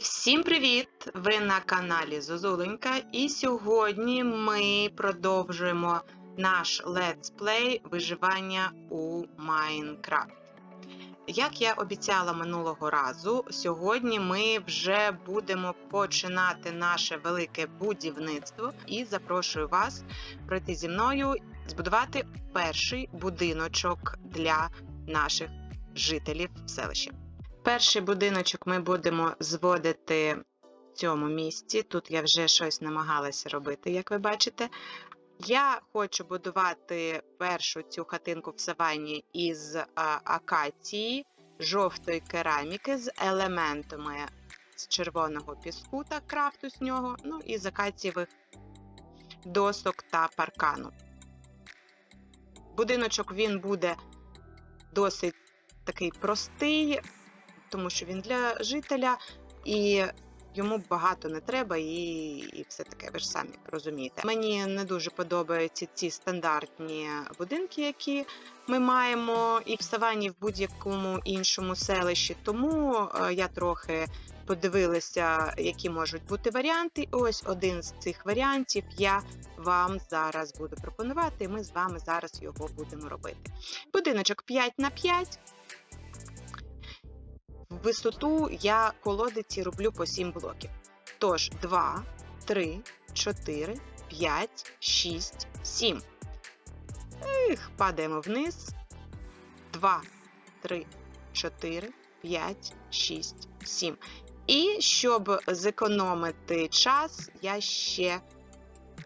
Всім привіт! Ви на каналі Зозуленька. І сьогодні ми продовжуємо наш летсплей виживання у Майнкрафт. Як я обіцяла минулого разу, сьогодні ми вже будемо починати наше велике будівництво і запрошую вас пройти зі мною збудувати перший будиночок для наших жителів селища. Перший будиночок ми будемо зводити в цьому місці. Тут я вже щось намагалася робити, як ви бачите. Я хочу будувати першу цю хатинку в саванні із а, акації, жовтої кераміки з елементами з червоного піску та крафту з нього, ну і з акацієвих досок та паркану. Будиночок він буде досить такий простий, тому що він для жителя, і йому багато не треба, і, і все таке, ви ж самі розумієте. Мені не дуже подобаються ці стандартні будинки, які ми маємо і в Савані, в будь-якому іншому селищі. Тому е, я трохи подивилася, які можуть бути варіанти. Ось один з цих варіантів я вам зараз буду пропонувати, і ми з вами зараз його будемо робити. Будиночок 5 на 5 в висоту я колодиці роблю по 7 блоків. Тож 2, 3, 4, 5, 6, 7. Ех, падаємо вниз. 2, 3, 4, 5, 6, 7. І щоб зекономити час, я ще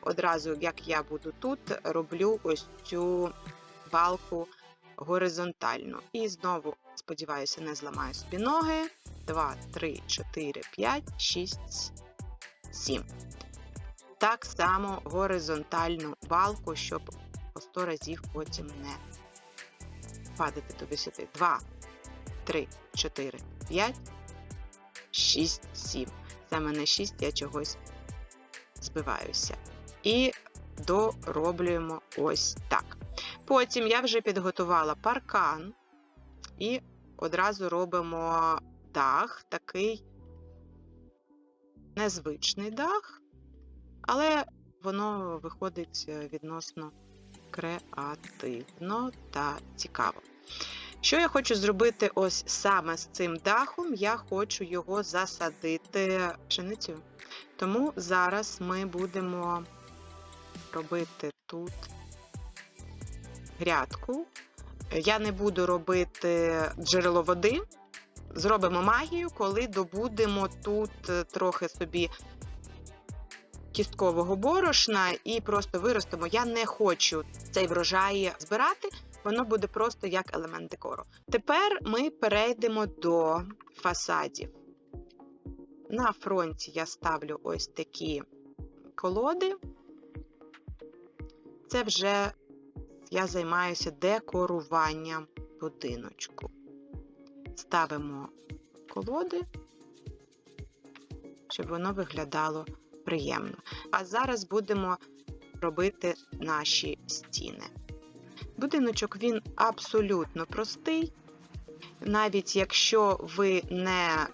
одразу, як я буду тут, роблю ось цю балку горизонтально. І знову, сподіваюся, не зламаю собі ноги. 2, 3, 4, 5, 6, 7. Так само горизонтальну балку, щоб по 100 разів потім не падати туди сюди. 2, 3, 4, 5, 6, 7. Саме на 6 я чогось збиваюся. І дороблюємо ось так. Потім я вже підготувала паркан і одразу робимо дах, такий незвичний дах, але воно виходить е, відносно креативно та цікаво. Що я хочу зробити ось саме з цим дахом, я хочу його засадити пшеницю. Тому зараз ми будемо робити тут грядку. Я не буду робити джерело води. Зробимо магію, коли добудемо тут е, трохи собі кісткового борошна і просто виростемо. Я не хочу цей врожай збирати, воно буде просто як елемент декору. Тепер ми перейдемо до фасадів. На фронті я ставлю ось такі колоди. Це вже я займаюся декоруванням будиночку. Ставимо колоди, щоб воно виглядало приємно. А зараз будемо робити наші стіни. Будиночок він абсолютно простий. Навіть якщо ви не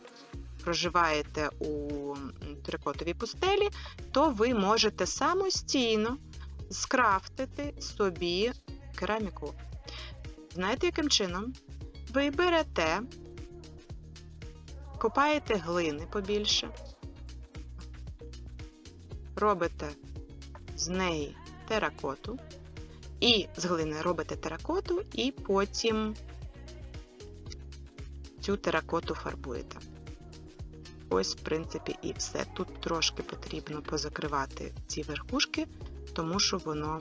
проживаєте у терикотовій пустелі, то ви можете самостійно скрафтити собі кераміку. Знаєте, яким чином? Ви берете, копаєте глини побільше, робите з неї теракоту, і з глини робите теракоту, і потім цю теракоту фарбуєте. Ось, в принципі, і все. Тут трошки потрібно позакривати ці верхушки, тому що воно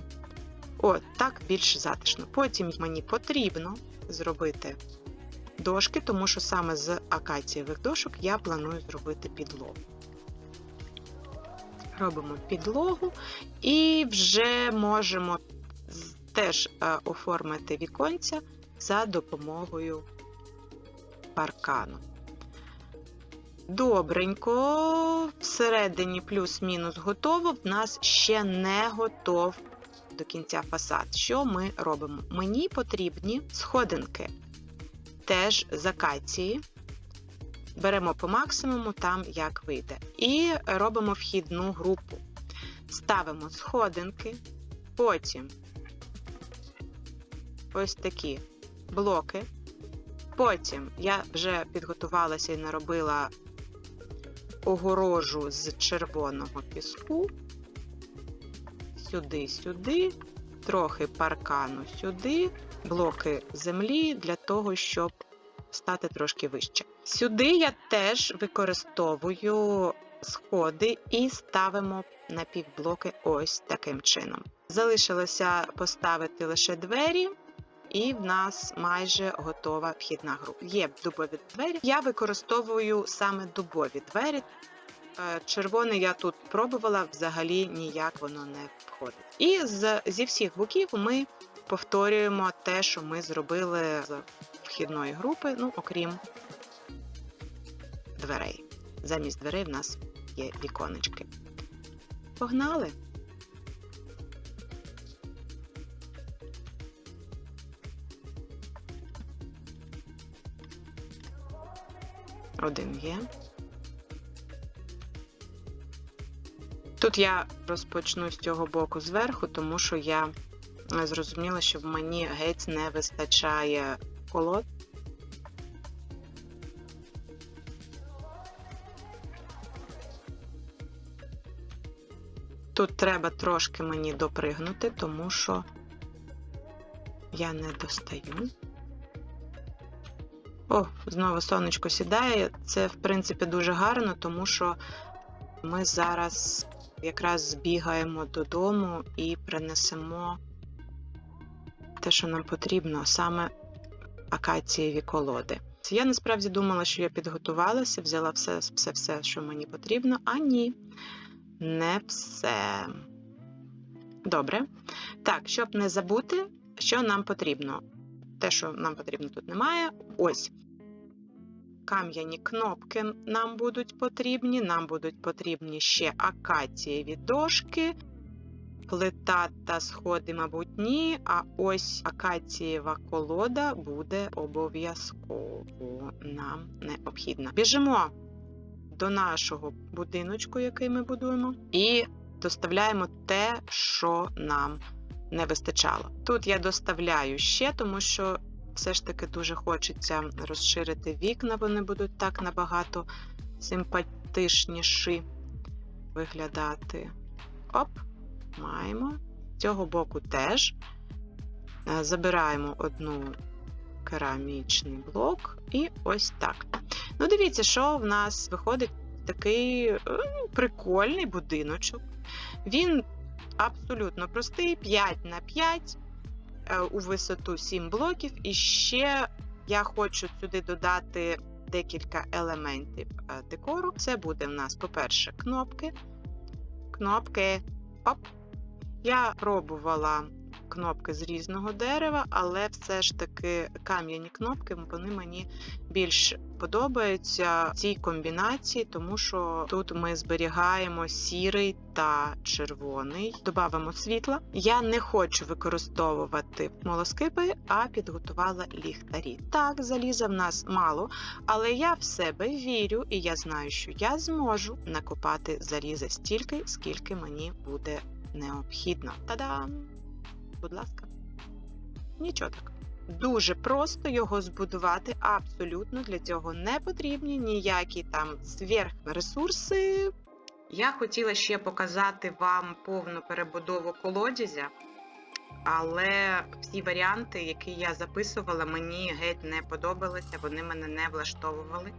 о, так більш затишно. Потім мені потрібно зробити дошки, тому що саме з акацієвих дошок я планую зробити підлогу. Робимо підлогу і вже можемо теж е, оформити віконця за допомогою паркану. Добренько, всередині плюс-мінус готово, в нас ще не готов до кінця фасад. Що ми робимо? Мені потрібні сходинки, теж з акації. беремо по максимуму там, як вийде. І робимо вхідну групу. Ставимо сходинки, потім ось такі блоки. Потім я вже підготувалася і наробила огорожу з червоного піску. Сюди, сюди, трохи паркану сюди, блоки землі для того, щоб стати трошки вище. Сюди я теж використовую сходи і ставимо напівблоки ось таким чином. Залишилося поставити лише двері. І в нас майже готова вхідна група. Є дубові двері. Я використовую саме дубові двері. Е, Червоний я тут пробувала, взагалі ніяк воно не входить. І з, зі всіх боків ми повторюємо те, що ми зробили з вхідної групи, ну, окрім дверей. Замість дверей в нас є віконечки. Погнали! Один є. Тут я розпочну з цього боку зверху, тому що я зрозуміла, що в мені геть не вистачає колод. Тут треба трошки мені допригнути, тому що я не достаю. О, знову сонечко сідає. Це, в принципі, дуже гарно, тому що ми зараз якраз збігаємо додому і принесемо те, що нам потрібно, саме акацієві колоди. Я насправді думала, що я підготувалася, взяла все, все, все, що мені потрібно, а ні, не все. Добре. Так, щоб не забути, що нам потрібно. Те, що нам потрібно, тут немає. Ось. Кам'яні кнопки нам будуть потрібні. Нам будуть потрібні ще акацієві дошки. Плита та сходи, мабуть, ні. А ось акацієва колода буде обов'язково нам необхідна. Біжимо до нашого будиночку, який ми будуємо, і доставляємо те, що нам не вистачало. Тут я доставляю ще, тому що все ж таки дуже хочеться розширити вікна, вони будуть так набагато симпатичніші виглядати. Оп, маємо. З цього боку теж Е, забираємо одну керамічний блок, і ось так. Ну, дивіться, що в нас виходить такий прикольний будиночок. Він абсолютно простий, 5 на 5 е, у висоту 7 блоків. І ще я хочу сюди додати декілька елементів е, декору. Це буде в нас, по-перше, кнопки. Кнопки. Оп. Я пробувала кнопки з різного дерева, але все ж таки кам'яні кнопки вони мені більш подобаються в цій комбінації, тому що тут ми зберігаємо сірий та червоний. Добавимо світла. Я не хочу використовувати смолоскипи, а підготувала ліхтарі. Так, заліза в нас мало, але я в себе вірю, і я знаю, що я зможу накопати заліза стільки, скільки мені буде необхідно. Та-дам! Будь ласка. Нічого так. Дуже просто його збудувати, абсолютно для цього не потрібні ніякі там сверхресурси. Я хотіла ще показати вам повну перебудову колодязя, але всі варіанти, які я записувала, мені геть не подобалися, вони мене не влаштовували.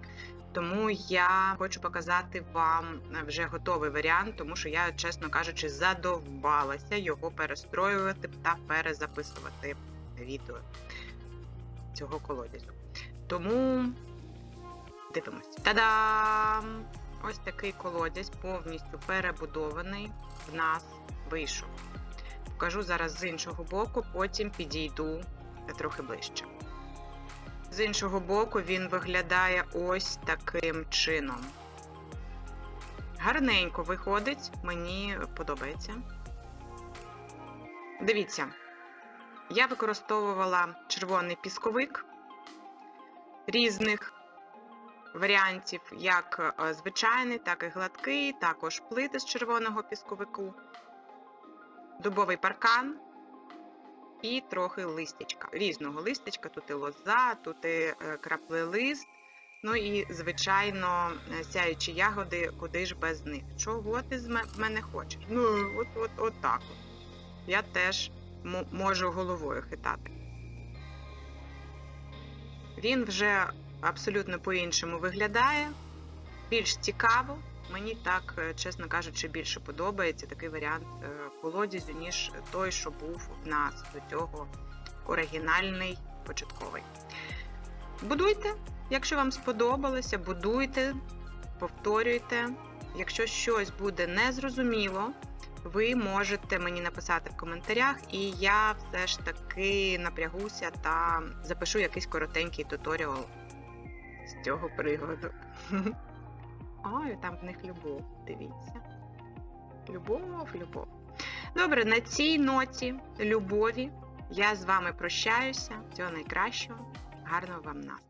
Тому я хочу показати вам вже готовий варіант, тому що я, чесно кажучи, задовбалася його перестроювати та перезаписувати відео цього колодязю. Тому дивимося. Та-дам! Ось такий колодязь повністю перебудований в нас вийшов. Покажу зараз з іншого боку, потім підійду трохи ближче. З іншого боку, він виглядає ось таким чином. Гарненько виходить, мені подобається. Дивіться, я використовувала червоний пісковик різних варіантів як е, звичайний, так і гладкий, також плити з червоного пісковику, дубовий паркан і трохи листячка. Різного листячка, тут і лоза, тут і е, краплелист. Ну і, звичайно, е, сяючі ягоди, куди ж без них. Чого ти з мене хочеш? Ну, от, от, от так. Я теж мо- можу головою хитати. Він вже абсолютно по-іншому виглядає, більш цікаво. Мені так, е, чесно кажучи, більше подобається такий варіант е, колодязю, ніж той, що був в нас до цього оригінальний початковий. Будуйте, якщо вам сподобалося, будуйте, повторюйте. Якщо щось буде незрозуміло, ви можете мені написати в коментарях, і я все ж таки напрягуся та запишу якийсь коротенький туторіал з цього приводу. Ой, там в них любов, дивіться. Любов, любов. Добре, на цій ноті любові я з вами прощаюся. Всього найкращого. Гарного вам настрою.